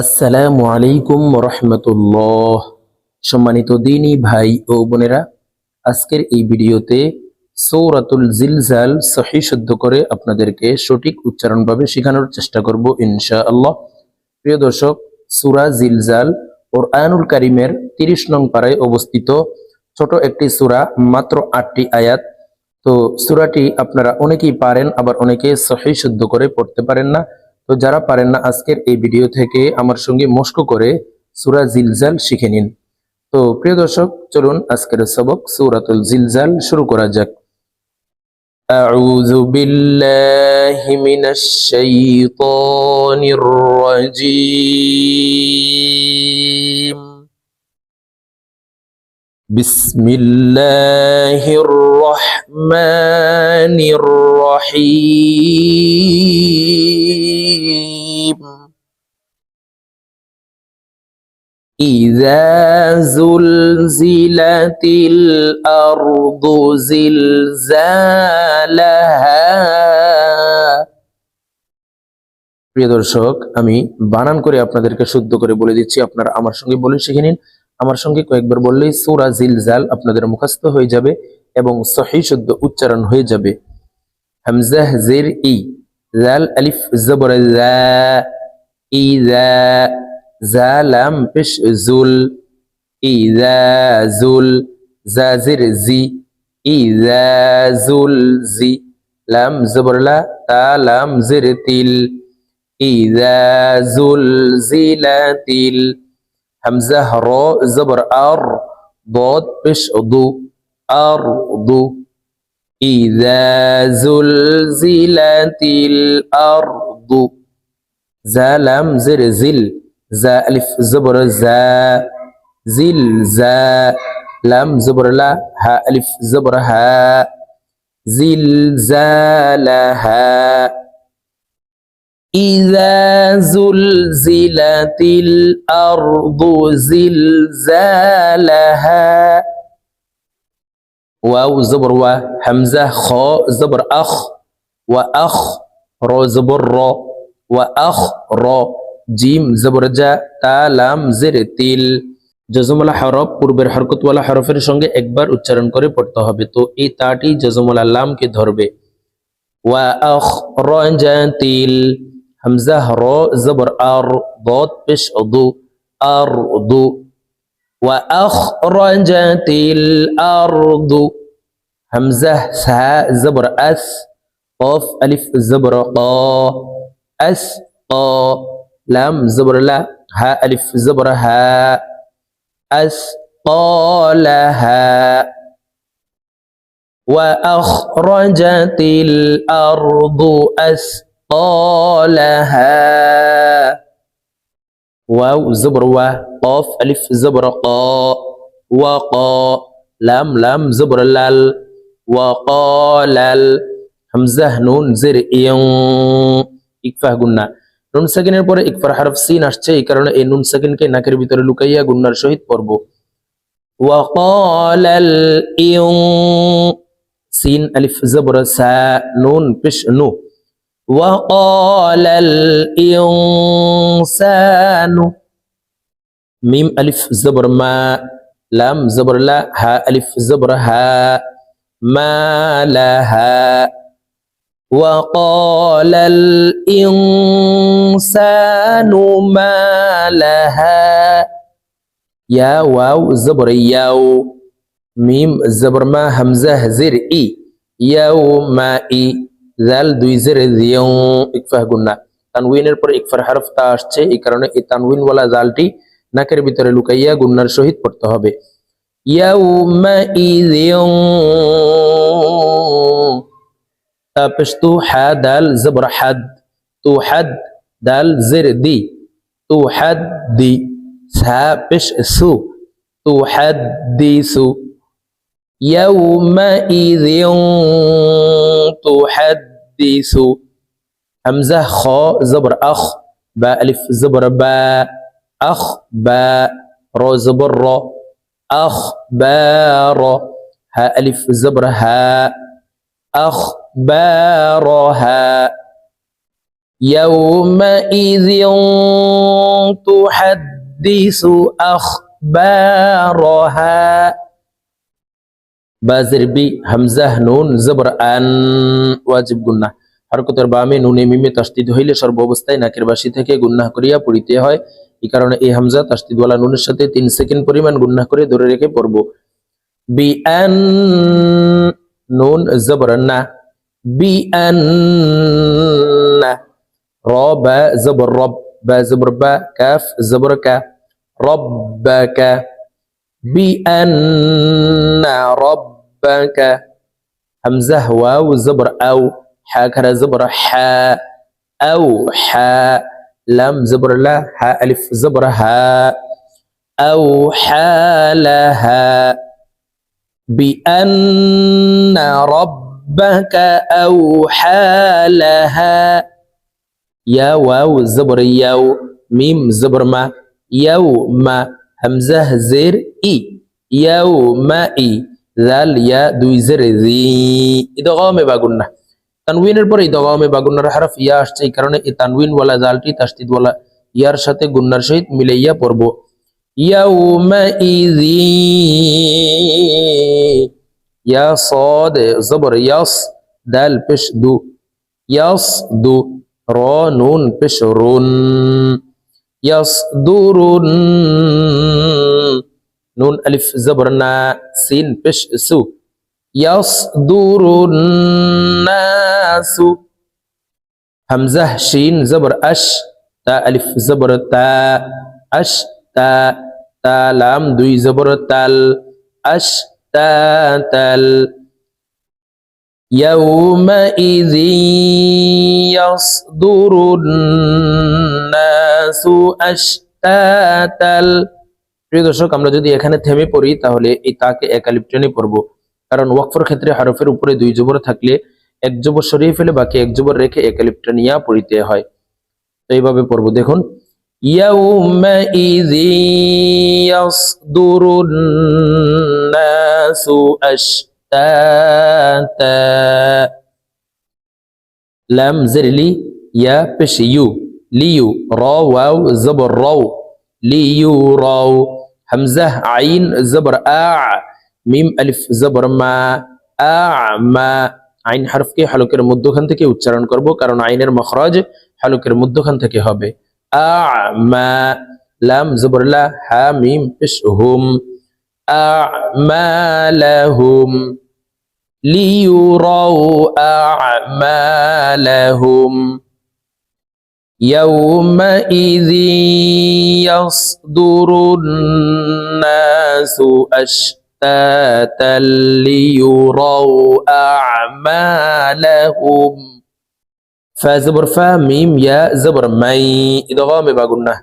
আসসালামু আলাইকুম রহমতুল্লাহ সম্মানিত দিনী ভাই ও বোনেরা, আজকের এই ভিডিওতে সৌরাতুল জিলজাল সহি শুদ্ধ করে আপনাদেরকে সঠিক উচ্চারণভাবে শেখানোর চেষ্টা করব ইনশা আল্লাহ প্রিয় দর্শক, সুরা জিলজাল ওর আয়ানুল কারিমের তিরিশ নং পাড়ায় অবস্থিত ছোট একটি সুরা, মাত্র আটটি আয়াত। তো সুরাটি আপনারা অনেকেই পারেন, আবার অনেকে সহি শুদ্ধ করে পড়তে পারেন না। তো যারা পারেন না আজকের এই ভিডিও থেকে আমার সঙ্গে মস্ক করে সুরা জিলজাল শিখে নিন তো প্রিয় দর্শক চলুন আজকের সবক সুরাতুল জিলজাল শুরু করা যাক أعوذ بالله من الشيطان الرجيم بسم الله الرحمن الرحيم إذا زلزلت الأرض زلزالها প্রিয় দর্শক আমি বানান করে আপনাদেরকে শুদ্ধ করে বলে দিচ্ছি আপনারা আমার সঙ্গে বলে শিখে নিন আমার সঙ্গে কয়েকবার বললেই সুরা জিলজাল আপনাদের মুখস্থ হয়ে যাবে এবং সহি শুদ্ধ উচ্চারণ হয়ে যাবে হামজাহ জের ই জাল আলিফ জবর জা ই ذا لم بش زول إذا زول ذا زر زي إذا زول زي لم زبر لا تا لم زر تيل إذا زول زل تيل همزة را زبر أر ضاد بش اضو ضو أرض إذا زلزلت الأرض زلم زلزل زا ألف زبر زا زل زا لام زبر لا ها ألف زبر ها زلزالها إذا زلزلت الأرض زلزالها. واو زبر و همزة خاء زبر أخ وأخ را زبر را وأخ را জিম জবরজা তা লাম জের তিল। জজমলা হরফ পূর্বের হরকতওয়ালা হরফের সঙ্গে একবার উচ্চারণ করে পড়তে হবে। তো এই তাটি জজমলা লামকে ধরবে। ওয়া আখ তিল, হামজা হর জবর আর বদ পেশ অদু আর দু। ওয়া আখ তিল, আর দু। হামজা সা জবর আস, কফ আলিফ জবর ক, আস ক। لام زبر لا ها ألف زبر ها. أثقالها. وأخرجت الأرض أثقالها. واو زبر و قاف ألف زبر قا وقا. لام لام زبر لال وقال الهمزة نون زر إن إكفاه قلنا. নুন সাকিনের পরে ইকফার হারফ সিন আসছে, এই কারণে এই নুন সাকিনকে নাকের ভিতরে লুকাইয়া গুন্নার সহিত পড়ব। ওয়াকালাল ইউ, সিন আলিফ জবর সা, নুন পেশ নু। ওয়াকালাল ইনসানু মিম আলিফ জবর মা, লাম জবর লা, হা আলিফ জবর হা, মা লা, হা। وقال الإنسان ما لها يا واو زبر ياو ميم زبر ما همزة زر إي يوم إي ذال দুই জের দিয়ং ইকফাহ গুন্না তানউইনের পর ইকফার হরফ তা আসছে এই কারণে এই তানউইন ওয়ালা জালটি নাকের ভিতরে লুকাইয়া গুন্নার সহিত পড়তে হবে ইয়াউমা ইযিয়ং پشتو ح دال زبر حد تو حد دال زر دي تو حد دي سا پش سو تو حد دي سو يوم اذن تو حد دي سو همزة خ زبر أخ با ألف زبر با أخ با رو زبر رو أخ با رو ها ألف زبر ها أخ أخبارها يومئذ تحدث أخبارها বাজের বি হামজাহ নুন জবর আন ওয়াজিব গুন্না হরকতের বামে নুনে মিমে তাস্তিদ হইলে সর্ব অবস্থায় নাকের বাসি থেকে গুন্নাহ করিয়া পড়িতে হয় এই কারণে এই হামজা তাস্তিদওয়ালা নুনের সাথে তিন সেকেন্ড পরিমাণ গুন্নাহ করে ধরে রেখে পড়ব বি আন নুন জবর بأن را باء زبر رب با زبر با كاف زبر كا. ربك بأن ربك. همزة واو زبر أو حا كرا زبر حا أو حا. لم زبر لا حا ألف زبر ها. أو حالها بأن رب ربك أوحى لها يا واو زبر ياو ميم زبر ما يوم همزة زير إي يوم إي ذال يا দুই জের জি ইদগামে বাগুন্না তানউইনের পরে ইদগামে বাগুন্নার হরফ ইয়া আসছে এই কারণে এই তানউইন ওয়ালা জালটি তাসদিদ ওয়ালা ইয়ার সাথে গুন্নার সহিত মিলাইয়া পড়ব ইয়া সদ জবর ইয়াস দাল পেশ দু ইয়াস দু র নুন পেশ রুন ইয়াস দুরুন নুন আলিফ জবর না সিন পেশ সু ইয়াস দুরুন নাসু হামজা শিন জবর আশ তা আলিফ জবর তা আশ তা তা লাম দুই জবর তাল আশ তা তাল يومئذ يصدر الناس أشتاتا প্রিয় দর্শক আমরা যদি এখানে থেমে পড়ি তাহলে এই তাকে একালিপ্টনে পড়ব কারণ ওয়াকফর ক্ষেত্রে হরফের উপরে দুই জবর থাকলে এক জবর সরিয়ে ফেলে বাকি এক জবর রেখে একালিপ্টনিয়া পড়িতে হয় তো এইভাবে পড়ব দেখুন يومئذ يصدر الناس أشتاتا لام زرلي يا بش يو ليو را واو زبر رو ليو راو همزة عين زبر آع মিম আলিফ জবর মা আ'মা আইন হারফকে হালকের মধ্যখান থেকে উচ্চারণ করব কারণ আইনের মখরাজ হালকের মধ্যখান থেকে হবে أعمى لم زبر لا حميم ميم بش هم أعمالهم ليروا أعمالهم يومئذ يصدر الناس أشتاتا ليروا أعمالهم. فزبر فا ميم يا زبر মাই ইদগামে বাগুন্না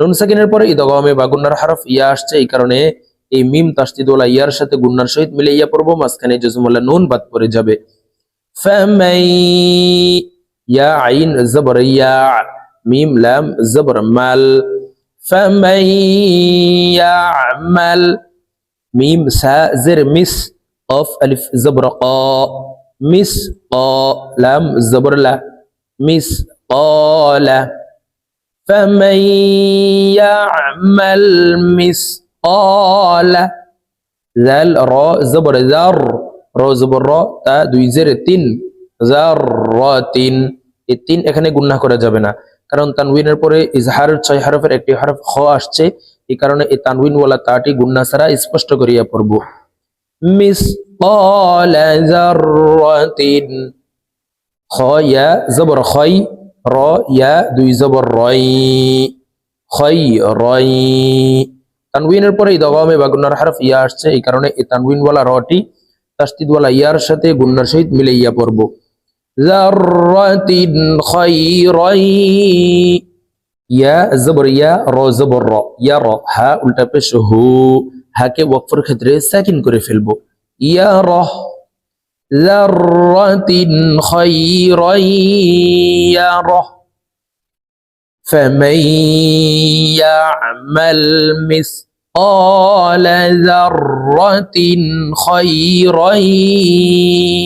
নুন সাকিনের পরে ইদগামে বাগুন্নার হরফ ইয়া আসছে এই কারণে এই মিম তাসদিদওয়ালা ইয়ার সাথে গুন্নার সহিত মিলে ইয়া পড়বো মাঝখানে জজমুল্লাহ নুন বাদ পড়ে যাবে ফামাই ইয়া আইন জবর ইয়া মিম লাম জবর মাল ফামাই ইয়ামাল মিম সা জের মিস অফ আলিফ জবর ক মিস ক লাম জবর লা মিস قال فمن يعمل مثقال ذال را زبر ذر را زبر را তা দুই জের তিন জাররাতিন এই তিন এখানে গুণনা করা যাবে না কারণ তানউইনের পরে ইজহারের ছয় হরফের একটি হরফ খ আসছে এই কারণে এই তানউইন ওয়ালা তাটি গুণনা ছাড়া স্পষ্ট করিয়া পড়ব মিস জাররাতিন খ ইয়া জবর ইয়া দুই জবর রয় খয় রয় তানউইনের পরে ইদগামে বা গুন্নার হরফ ইয়া আসছে, এই কারণে এই তানউইন ওয়ালা রটি তাসদিদ ওয়ালা ইয়ার সাথে গুন্নার সহিত মিলে ইয়া পড়ব ইয়া ইয়া র ইয়া হা উল্টা হাকে ক্ষেত্রে সাকিন করে ফেলব। ইয়া রহ ذرة خيرا يره. فمن يعمل مثقال ذرة خيرا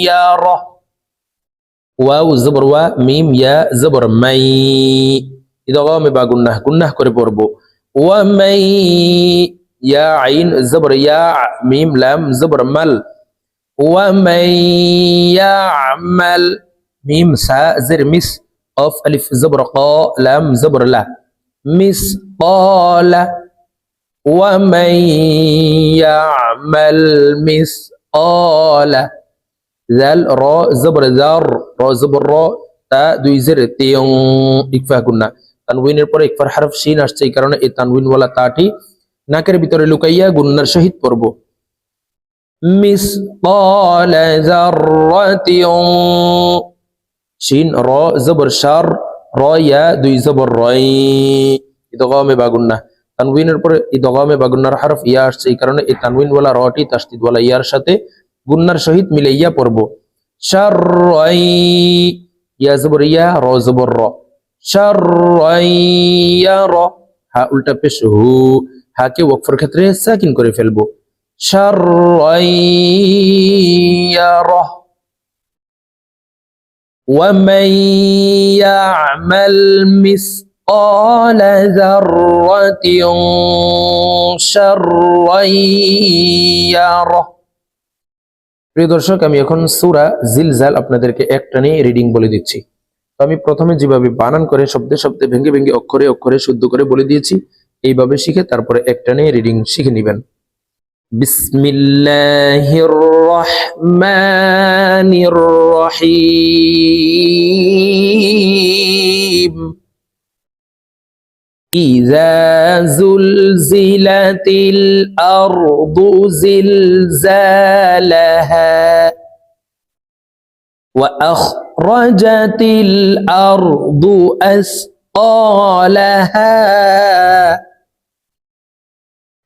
يره. واو زبر و ميم يا زبر مي. إذا غام باقناه قناه كربوربو ومي يا عين زبر يا ميم لام زبر مل. জবর মাল ওয়া মাই ইয়ামাল মিম সা জের মিস অফ আলিফ জবর ক লাম জবর লা মিস قال ومن يعمل مثقال ذال را زبر ذر را زبر را তা দুই জের তিয়ং ইকফা গুন্না তানউইনের পরে ইকফার হারফ শিন আসছে এই কারণে এই তানউইন ওয়ালা তাটি নাকের ভিতরে লুকাইয়া গুন্নার সহিত পড়ব মিস قال ذرة শিন র জবর শার র ইয়া দুই জবর রয় ইদগামে বাগুন্না তানউইনের পরে ইদগামে বাগুন্নার হরফ ইয়া আসছে এই কারণে এই তানউইন ওয়ালা রটি তাসদিদ ওয়ালা ইয়ার সাথে গুন্নার সহিত মিলে ইয়া পড়ব শাররাই ইয়া জবর ইয়া র জবর র শাররাই ইয়া র হা উল্টা পেশ হু হাকে ওয়াকফের ক্ষেত্রে সাকিন করে ফেলবো শাররাই ইয়া র ومن يعمل مثقال ذرة شرا يره প্রিয় দর্শক আমি এখন সুরা জিলজাল আপনাদেরকে একটানে রিডিং বলে দিচ্ছি তো আমি প্রথমে যেভাবে বানান করে শব্দে শব্দে ভেঙে ভেঙে অক্ষরে অক্ষরে শুদ্ধ করে বলে দিয়েছি এইভাবে শিখে তারপরে একটানে রিডিং শিখে নেবেন بسم الله الرحمن الرحيم. إذا زلزلت الأرض زلزالها وأخرجت الأرض أثقالها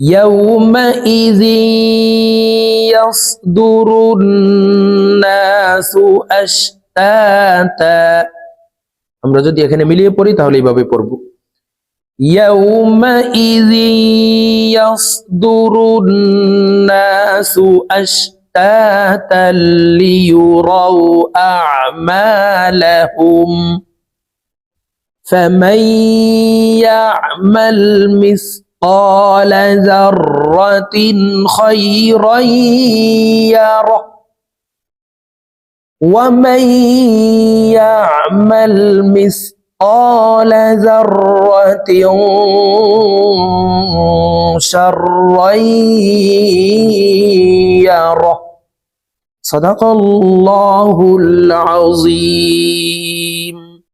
يومئذ يصدر الناس أشتاتا আমরা যদি এখানে মিলিয়ে পড়ি তাহলে এইভাবে পড়ব يومئذ يصدر الناس أشتاتا ليروا أعمالهم فمن يعمل مثقال ذرة خيرا يره ومن يعمل مثقال ذرة شرا يره صدق الله العظيم